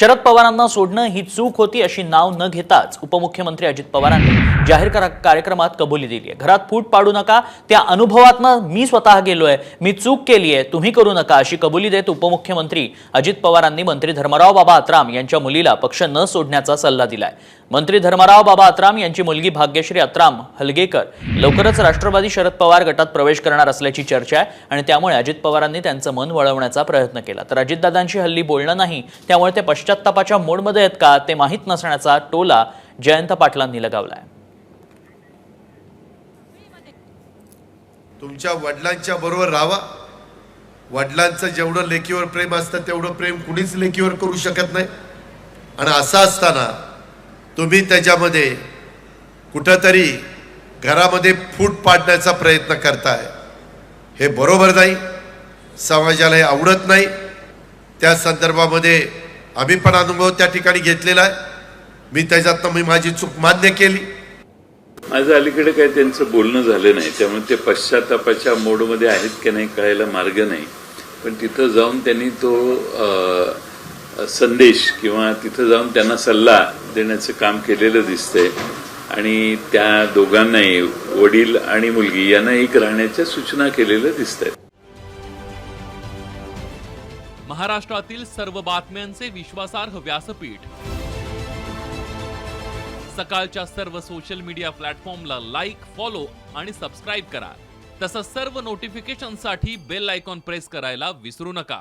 शरद पवारांना सोडणं ही चूक होती अशी नाव न घेताच उपमुख्यमंत्री अजित पवारांनी जाहीर कार्यक्रमात कबुली दिली आहे. घरात फूट पाडू नका त्या अनुभवातनं मी स्वतः गेलोय मी चूक केली आहे तुम्ही करू नका अशी कबुली देत उपमुख्यमंत्री अजित पवारांनी मंत्री धर्मराव बाबा अत्राम यांच्या मुलीला पक्ष न सोडण्याचा सल्ला दिलाय. मंत्री धर्मराव बाबा अत्राम यांची मुलगी भाग्यश्री अत्राम हलगेकर लवकरच राष्ट्रवादी शरद पवार गटात प्रवेश करणार असल्याची चर्चा आहे आणि त्यामुळे अजित पवारांनी त्यांचं मन वळवण्याचा प्रयत्न केला. तर अजितदादांशी हल्ली बोलणं नाही त्यामुळे ते पश्चात्तापाच्या मोडमध्ये आहेत का ते माहीत नसण्याचा टोला जयंत पाटलांनी लगावलाय. तुमच्या वडिलांच्या बरोबर राहा वडिलांचं जेवढं लेकीवर प्रेम असतं तेवढं प्रेम कुणीच लेखीवर करू शकत नाही. आणि असं असताना तुम्ही त्याच्यामध्ये कुठंतरी घरामध्ये फूट पाडण्याचा प्रयत्न करताय. हे बरोबर नाही. समाजाला हे आवडत नाही. त्या संदर्भामध्ये आम्ही पण अनुभव त्या ठिकाणी घेतलेला आहे. मी त्याच्यातनं मी माझी चूक मान्य केली. माझं अलीकडे काही त्यांचं बोलणं झालं नाही. त्यामुळे ते पश्चातापाच्या मोडमध्ये आहेत की नाही कळायला मार्ग नाही. पण तिथं जाऊन त्यांनी तो संदेश किंवा तिथं जाऊन त्यांना सल्ला देण्याचं काम केलेलं दिसतंय. आणि त्या दोघांनाही वडील आणि मुलगी यांना एक राहण्याच्या सूचना केलेल्या दिसत आहेत महाराष्ट्रातील सर्व बातम्यांचे विश्वासार्ह व्यासपीठ. सकाळच्या सर्व सोशल मीडिया प्लॅटफॉर्मला लाईक फॉलो आणि सबस्क्राईब करा. तसंच सर्व नोटिफिकेशनसाठी बेल आयकॉन प्रेस करायला विसरू नका.